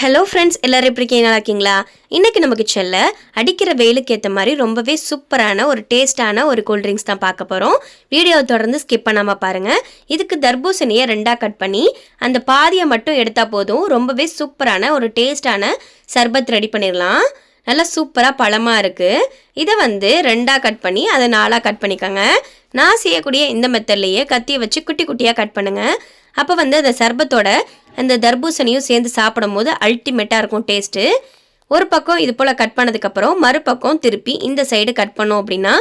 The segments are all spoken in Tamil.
ஹலோ ஃப்ரெண்ட்ஸ் எல்லோரும் எப்படி இருக்கீங்க? நல்லா இருக்கீங்களா? இன்னைக்கு நமக்கு செல்ல அடிக்கிற வெயிலுக்கு ஏற்ற மாதிரி ரொம்பவே சூப்பரான ஒரு டேஸ்டான ஒரு கூல்ட்ரிங்க்ஸ் தான் பார்க்க போகிறோம் வீடியோவை தொடர்ந்து ஸ்கிப் பண்ணாமல் பாருங்கள் இதுக்கு தர்பூசணியை ரெண்டாக கட் பண்ணி அந்த பாதியை மட்டும் எடுத்தால் போதும். ரொம்பவே சூப்பரான ஒரு டேஸ்டான சர்பத் ரெடி பண்ணிடலாம். நல்லா சூப்பராக பழமாக இருக்குது இதை வந்து ரெண்டாக கட் பண்ணி அதை நாலாக கட் பண்ணிக்கோங்க. நான் செய்யக்கூடிய இந்த மெத்தட்லேயே கத்தியை வச்சு குட்டி குட்டியாக கட் பண்ணுங்கள் அப்போ வந்து அந்த சர்பத்தோட அந்த தர்பூசணியும் சேர்ந்து சாப்பிடும்போது அல்டிமேட்டாக இருக்கும் டேஸ்ட்டு ஒரு பக்கம் இது போல் கட் பண்ணதுக்கப்புறம் மறுபக்கம் திருப்பி இந்த சைடு கட் பண்ணோம் அப்படின்னா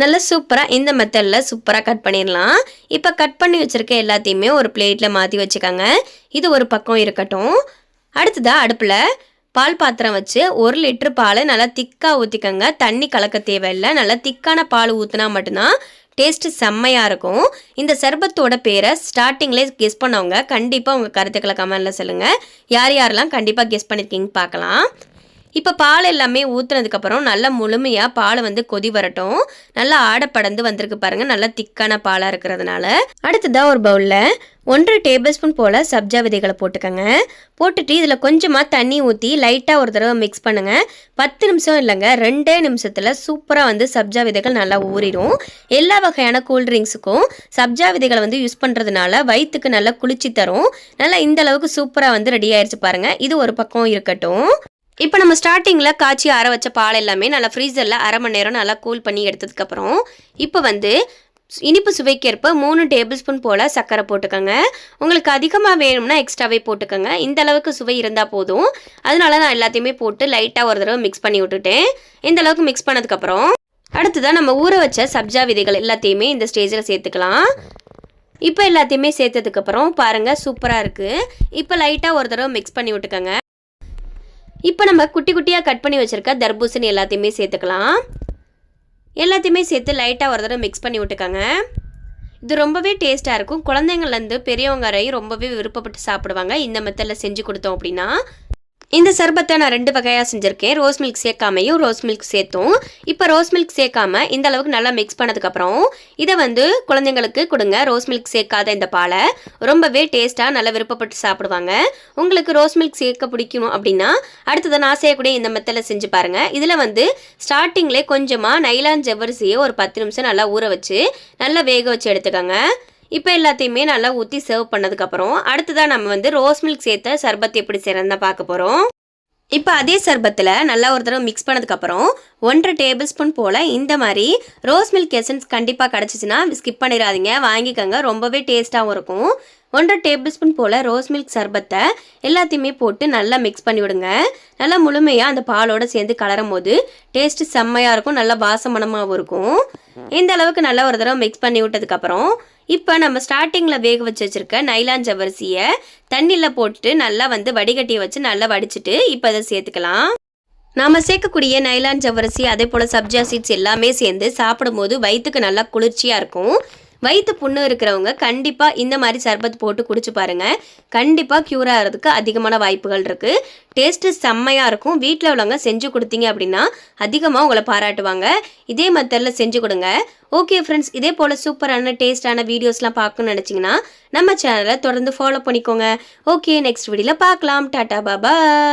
நல்லா சூப்பராக இந்த மெத்தடில் சூப்பராக கட் பண்ணிடலாம். இப்போ கட் பண்ணி வச்சுருக்க எல்லாத்தையுமே ஒரு பிளேட்டில் மாற்றி வச்சுக்கோங்க. இது ஒரு பக்கம் இருக்கட்டும். அடுத்ததாக அடுப்பில் பால் பாத்திரம் வச்சு ஒரு லிட்டர் பாலை நல்லா திக்காக ஊற்றிக்கோங்க தண்ணி கலக்க தேவையில்லை. நல்லா திக்கான பால் ஊற்றினா மட்டும்தான் டேஸ்ட்டு செம்மையாக இருக்கும். இந்த சர்பத்தோட பேரை ஸ்டார்டிங்லேயே கெஸ் பண்ணவங்க கண்டிப்பாக உங்கள் கருத்துக்களை கமெண்டில் சொல்லுங்கள் யார் யாரெல்லாம் கண்டிப்பாக கெஸ் பண்ணியிருக்கீங்க பார்க்கலாம். இப்போ பால் எல்லாமே ஊற்றுனதுக்கப்புறம் நல்லா முழுமையாக பால் வந்து கொதி வரட்டும். நல்லா ஆடப்படந்து வந்திருக்கு பாருங்கள் நல்லா திக்கான பாலாக இருக்கிறதுனால. அடுத்ததாக ஒரு பவுலில் ஒன்றரை டேபிள் ஸ்பூன் போல் சப்ஜா விதைகளை போட்டுக்கோங்க. போட்டுட்டு இதில் கொஞ்சமாக தண்ணி ஊற்றி லைட்டாக ஒரு தடவை மிக்ஸ் பண்ணுங்கள் பத்து நிமிஷம் இல்லைங்க. ரெண்டே நிமிஷத்தில் சூப்பராக வந்து சப்ஜா விதைகள் நல்லா ஊறிடும். எல்லா வகையான கூல்ட்ரிங்க்ஸுக்கும் சப்ஜா விதைகளை வந்து யூஸ் பண்ணுறதுனால வயிற்றுக்கு நல்லா குளிர்ச்சி தரும். நல்லா இந்த அளவுக்கு சூப்பராக வந்து ரெடி ஆயிடுச்சு பாருங்கள் இது ஒரு பக்கம் இருக்கட்டும். இப்போ நம்ம ஸ்டார்டிங்கில் காய்ச்சி ஆற வச்ச பால் எல்லாமே நல்லா ஃப்ரீசரில் அரை மணி நேரம் நல்லா கூல் பண்ணி எடுத்ததுக்கப்புறம் இப்போ வந்து இனிப்பு சுவைக்கேற்ப மூணு டேபிள் ஸ்பூன் போல் சர்க்கரை போட்டுக்கோங்க. உங்களுக்கு அதிகமாக வேணும்னா எக்ஸ்ட்ராவே போட்டுக்கோங்க. இந்த அளவுக்கு சுவை இருந்தால் போதும். அதனால நான் எல்லாத்தையுமே போட்டு லைட்டாக ஒரு தடவை மிக்ஸ் பண்ணி விட்டுட்டேன். இந்த அளவுக்கு மிக்ஸ் பண்ணதுக்கப்புறம் அடுத்ததாக நம்ம ஊற வச்ச சப்ஜா விதைகள் எல்லாத்தையுமே இந்த ஸ்டேஜில் சேர்த்துக்கலாம். இப்போ எல்லாத்தையுமே சேர்த்ததுக்கப்புறம் பாருங்கள் சூப்பராக இருக்குது இப்போ லைட்டாக ஒரு தடவை மிக்ஸ் பண்ணி விட்டுக்கோங்க. இப்போ நம்ம குட்டி குட்டியாக கட் பண்ணி வச்சுருக்க தர்பூசணி எல்லாத்தையுமே சேர்த்துக்கலாம். எல்லாத்தையுமே சேர்த்து லைட்டாக ஒரு தடவை மிக்ஸ் பண்ணி விட்டுக்கோங்க. இது ரொம்பவே டேஸ்ட்டாக இருக்கும். குழந்தைங்கள்லேருந்து பெரியவங்க வரையும் ரொம்பவே விருப்பப்பட்டு சாப்பிடுவாங்க. இந்த மெத்தடில் செஞ்சு கொடுத்தோம் அப்படின்னா இந்த சர்பத்தை நான் ரெண்டு வகையாக செஞ்சுருக்கேன். ரோஸ் மில்க் சேர்க்காமையும் ரோஸ் மில்க் சேர்த்தும். இப்போ ரோஸ் மில்க் சேர்க்காம இந்த அளவுக்கு நல்லா மிக்ஸ் பண்ணதுக்கப்புறம் இதை வந்து குழந்தைங்களுக்கு கொடுங்க. ரோஸ் மில்க் சேர்க்காத இந்த பாலை. ரொம்பவே டேஸ்ட்டாக நல்லா விருப்பப்பட்டு சாப்பிடுவாங்க. உங்களுக்கு ரோஸ் மில்க் சேர்க்க பிடிக்கணும் அப்படின்னா அடுத்தது நான் செய்யக்கூடிய இந்த மெத்தடில் செஞ்சு பாருங்கள் இதில் வந்து ஸ்டார்டிங்லேயே கொஞ்சமாக நைலான் ஜவ்வரிசியை ஒரு பத்து நிமிஷம் நல்லா ஊற வச்சு நல்லா வேக வச்சு எடுத்துக்கோங்க. இப்போ எல்லாத்தையுமே நல்லா ஊற்றி சர்வ் பண்ணதுக்கப்புறம் அடுத்ததாக நம்ம வந்து ரோஸ் மில்க் சேர்த்த சர்பத் எப்படி செய்கிறதுன்னு தான் பார்க்க போகிறோம் இப்போ அதே சர்பத்தில் நல்லா ஒரு தடவை மிக்ஸ் பண்ணதுக்கப்புறம் ஒன்றரை டேபிள் ஸ்பூன் போல் இந்த மாதிரி ரோஸ் மில்க் எசன்ஸ் கண்டிப்பாக கிடச்சிச்சின்னா ஸ்கிப் பண்ணிடாதீங்க. வாங்கிக்கோங்க. ரொம்பவே டேஸ்ட்டாகவும் இருக்கும். ஒன்றரை டேபிள் ஸ்பூன் போல் ரோஸ் மில்க் சர்பத்தை எல்லாத்தையுமே போட்டு நல்லா மிக்ஸ் பண்ணி விடுங்க நல்லா முழுமையாக அந்த பாலோடு சேர்ந்து கலரும் போது டேஸ்ட்டு செம்மையாக இருக்கும். நல்லா வாசமனமாகவும் இருக்கும். இந்த அளவுக்கு நல்லா ஒரு தடவை மிக்ஸ் பண்ணி விட்டதுக்கப்புறம் இப்போ நம்ம ஸ்டார்டிங்கில் வேக வச்சு வச்சுருக்க நைலான் ஜவரிசியை தண்ணியில் போட்டு நல்லா வந்து வடிகட்டி வச்சு நல்லா வடிச்சிட்டு இப்போ அதை சேர்த்துக்கலாம். நாம் சேர்க்கக்கூடிய நைலான் ஜவரிசி அதே போல் சப்ஜா சீட்ஸ் எல்லாமே சேர்ந்து சாப்பிடும்போது வயிற்றுக்கு நல்லா குளிர்ச்சியாக இருக்கும். வயிற்று புண்ணு இருக்கிறவங்க கண்டிப்பாக இந்த மாதிரி சர்பத் போட்டு குடிச்சு பாருங்கள் கண்டிப்பாக க்யூர் ஆகிறதுக்கு அதிகமான வாய்ப்புகள் இருக்குது டேஸ்ட்டு செம்மையாக இருக்கும். வீட்டில் உள்ளவங்க செஞ்சு கொடுத்தீங்க அப்படின்னா அதிகமாக உங்களை பாராட்டுவாங்க. இதே மெத்தடில் செஞ்சு கொடுங்க. ஓகே ஃப்ரெண்ட்ஸ் இதே போல் சூப்பரான டேஸ்டான வீடியோஸ்லாம் பார்க்கணும்னு நினச்சிங்கன்னா நம்ம சேனலை தொடர்ந்து ஃபாலோ பண்ணிக்கோங்க. ஓகே நெக்ஸ்ட் வீடியோவில் பார்க்கலாம். டாட்டா பாபா